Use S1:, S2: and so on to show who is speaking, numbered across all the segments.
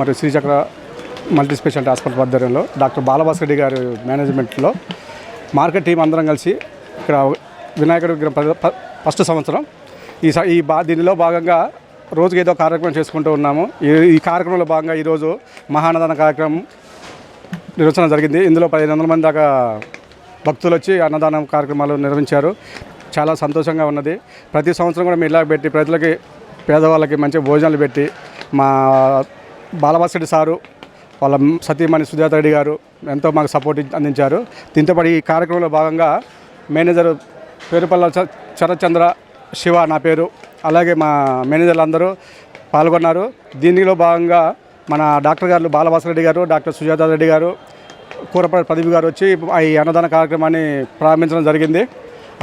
S1: మరియు Srichakra multi speciality hospital ఆధ్వర్యంలో doctor Balabhaskar Reddy గారి మేనేజ్మెంట్లో మార్కెట్ టీం అందరం కలిసి ఇక్కడ వినాయకుడి విగ్రహం ఫస్ట్ సంవత్సరం. ఈ స- ఈ బా దీనిలో భాగంగా రోజుకి ఏదో కార్యక్రమం చేసుకుంటూ ఉన్నాము. ఈ ఈ కార్యక్రమంలో భాగంగా ఈరోజు మహానదాన కార్యక్రమం నిర్వచనం జరిగింది. ఇందులో పదిహేను వందల మంది దాకా భక్తులు వచ్చి అన్నదానం కార్యక్రమాలు నిర్వహించారు. చాలా సంతోషంగా ఉన్నది. ప్రతి సంవత్సరం కూడా మేము ఇలా పెట్టి ప్రజలకి పేదవాళ్ళకి మంచి భోజనాలు పెట్టి మా బాలభాస్కరెడ్డి సారు వాళ్ళ సతీమణి సుజాత రెడ్డి గారు ఎంతో మాకు సపోర్ట్ అందించారు. దీంతోపాటు ఈ కార్యక్రమంలో భాగంగా మేనేజర్ పేరుపల్ల చ- శరత్చంద్ర శివ నా పేరు అలాగే మా మేనేజర్లు అందరూ పాల్గొన్నారు. దీనిలో భాగంగా మన డాక్టర్ గారు బాలభాస్కర్ రెడ్డి గారు డాక్టర్ సుజాత రెడ్డి గారు కూరపాటి ప్రదీప్ గారు వచ్చి ఈ అన్నదాన కార్యక్రమాన్ని ప్రారంభించడం జరిగింది.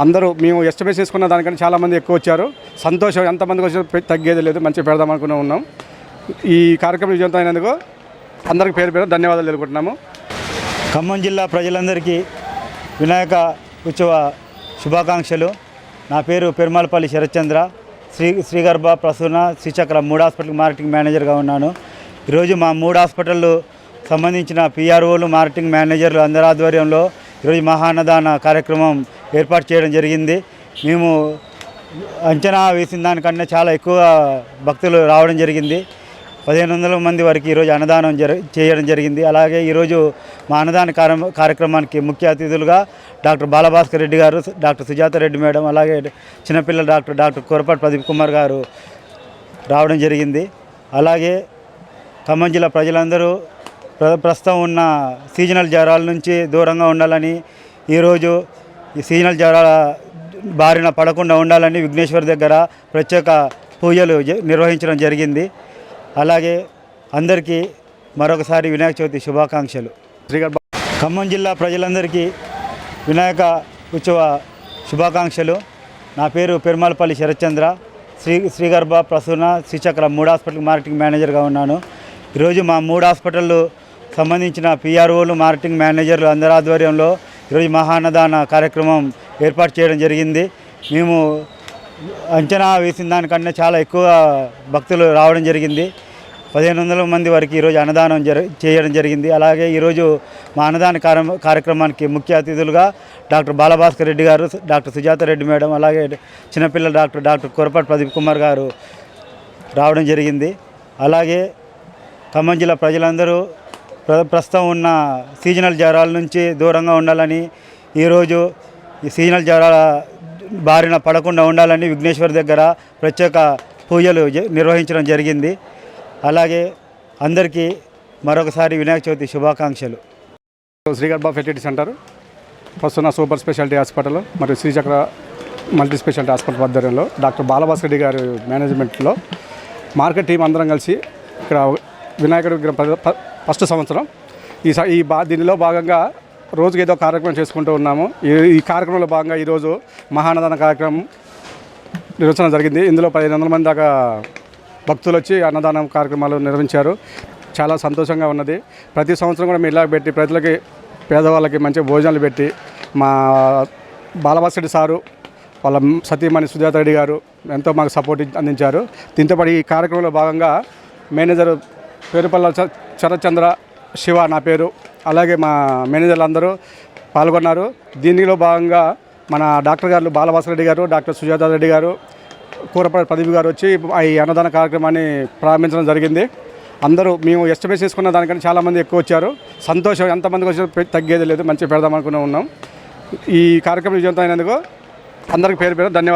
S1: అందరూ మేము ఎస్టిమేట్ చేసుకున్న దానికంటే చాలామంది ఎక్కువ వచ్చారు. సంతోషం ఎంతమందికి వచ్చినా తగ్గేది లేదు మంచిగా పెడదాం అనుకునే ఉన్నాం. ఈ కార్యక్రమం విజయంతో అయినందుకు అందరికి పేరు పేరు ధన్యవాదాలు తెలుపుకుంటున్నాము.
S2: ఖమ్మం జిల్లా ప్రజలందరికీ వినాయక ఉత్సవ శుభాకాంక్షలు. నా పేరు పెరుమాలపల్లి శరత్చంద్ర. శ్రీ శ్రీగర్భ ప్రసూన శ్రీచక్ర మూడు హాస్పిటల్ మార్కెటింగ్ మేనేజర్గా ఉన్నాను. ఈరోజు మా మూడు హాస్పిటల్ సంబంధించిన పిఆర్ఓలు మార్కెటింగ్ మేనేజర్లు అందరి ఆధ్వర్యంలో ఈరోజు మహాన్నదాన కార్యక్రమం ఏర్పాటు చేయడం జరిగింది. మేము అంచనా వేసిన దానికన్నా చాలా ఎక్కువ భక్తులు రావడం జరిగింది. పదిహేను వందల మంది వరకు ఈరోజు అన్నదానం జరి చేయడం జరిగింది. అలాగే ఈరోజు మా అన్నదాన కార్య కార్యక్రమానికి ముఖ్య అతిథులుగా డాక్టర్ బాలభాస్కర్ రెడ్డి గారు డాక్టర్ సుజాత రెడ్డి మేడం అలాగే చిన్నపిల్లల డాక్టర్ డాక్టర్ కొరపాటి ప్రదీప్ కుమార్ గారు రావడం జరిగింది. అలాగే ఖమ్మం జిల్లా ప్రజలందరూ ప్ర ప్రస్తుతం ఉన్న సీజనల్ జ్వరాల నుంచి దూరంగా ఉండాలని ఈరోజు ఈ సీజనల్ జ్వరాల బారిన పడకుండా ఉండాలని విఘ్నేశ్వర్ దగ్గర ప్రత్యేక పూజలు నిర్వహించడం జరిగింది. అలాగే అందరికీ మరొకసారి వినాయక చవితి శుభాకాంక్షలు.
S1: శ్రీగర్భ
S2: ఖమ్మం జిల్లా ప్రజలందరికీ వినాయక ఉత్సవ శుభాకాంక్షలు. నా పేరు పెరుమాలపల్లి శరత్చంద్ర. శ్రీ శ్రీగర్భ ప్రసూన శ్రీచక్ర మూడు హాస్పిటల్ మార్కెటింగ్ మేనేజర్గా ఉన్నాను. ఈరోజు మా మూడు హాస్పిటల్ సంబంధించిన పిఆర్ఓలు మార్కెటింగ్ మేనేజర్లు అందరి ఆధ్వర్యంలో ఈరోజు మహాన్నదాన కార్యక్రమం ఏర్పాటు చేయడం జరిగింది. మేము అంచనా వేసిన దానికన్నా చాలా ఎక్కువ భక్తులు రావడం జరిగింది. పదిహేను వందల మంది వరకు ఈరోజు అన్నదానం జరి చేయడం జరిగింది. అలాగే ఈరోజు మా అన్నదాన కార్య కార్యక్రమానికి ముఖ్య అతిథులుగా డాక్టర్ బాలభాస్కర్ రెడ్డి గారు డాక్టర్ సుజాత రెడ్డి మేడం అలాగే చిన్నపిల్లల డాక్టర్ డాక్టర్ కొరపాటి ప్రదీప్ కుమార్ గారు రావడం జరిగింది. అలాగే ఖమ్మం జిల్లా ప్రజలందరూ ప్ర ప్రస్తుతం ఉన్న సీజనల్ జ్వరాల నుంచి దూరంగా ఉండాలని ఈరోజు ఈ సీజనల్ జ్వరాల బారిన పడకుండా ఉండాలని విఘ్నేశ్వర్ దగ్గర ప్రత్యేక పూజలు జ- నిర్వహించడం జరిగింది. అలాగే అందరికీ మరొకసారి వినాయక చవితి శుభాకాంక్షలు.
S1: శ్రీగర్భ ఫెర్టిలిటీ సెంటర్ ప్రస్తున్న సూపర్ స్పెషాలిటీ హాస్పిటల్ మరియు శ్రీచక్ర మల్టీ స్పెషాలిటీ హాస్పిటల్ ఆధ్వర్యంలో డాక్టర్ బాలభాస్కర్ రెడ్డి గారి మేనేజ్మెంట్లో మార్కెట్ టీం అందరం కలిసి ఇక్కడ వినాయకుడి విగ్రహం ప- ఫస్ట్ సంవత్సరం. ఈ స- ఈ బా దీనిలో భాగంగా రోజుకి ఏదో కార్యక్రమం చేసుకుంటూ ఉన్నాము. ఈ ఈ కార్యక్రమంలో భాగంగా ఈరోజు మహానదాన కార్యక్రమం నిర్వచనం జరిగింది. ఇందులో పదిహేను వందల మంది దాకా భక్తులు వచ్చి అన్నదానం కార్యక్రమాలు నిర్వహించారు. చాలా సంతోషంగా ఉన్నది. ప్రతి సంవత్సరం కూడా మేము ఇలా పెట్టి ప్రజలకి పేదవాళ్ళకి మంచి భోజనాలు పెట్టి మా బాలభాస్కరెడ్డి సారు వాళ్ళ సతీమణి సుజాత రెడ్డి గారు ఎంతో మాకు సపోర్ట్ అందించారు. దీంతోపాటు ఈ కార్యక్రమంలో భాగంగా మేనేజర్ పేరుపల్ల శరత్చంద్ర శివ నా పేరు అలాగే మా మేనేజర్లు అందరూ పాల్గొన్నారు. దీనిలో భాగంగా మన డాక్టర్ గారు బాలభాస్కర్ రెడ్డి గారు డాక్టర్ సుజాత రెడ్డి గారు కూరపాటి ప్రదీప్ గారు వచ్చి ఈ అన్నదాన కార్యక్రమాన్ని ప్రారంభించడం జరిగింది. అందరూ మేము ఎస్టిమేట్ చేసుకున్న దానికంటే చాలామంది ఎక్కువ వచ్చారు. సంతోషం ఎంతమందికి వచ్చినా తగ్గేది లేదు. మంచిగా పెడదాం అనుకుని ఉన్నాం. ఈ కార్యక్రమం విజయంతో అయినందుకు అందరికి పేరు పేరు ధన్యవాదాలు.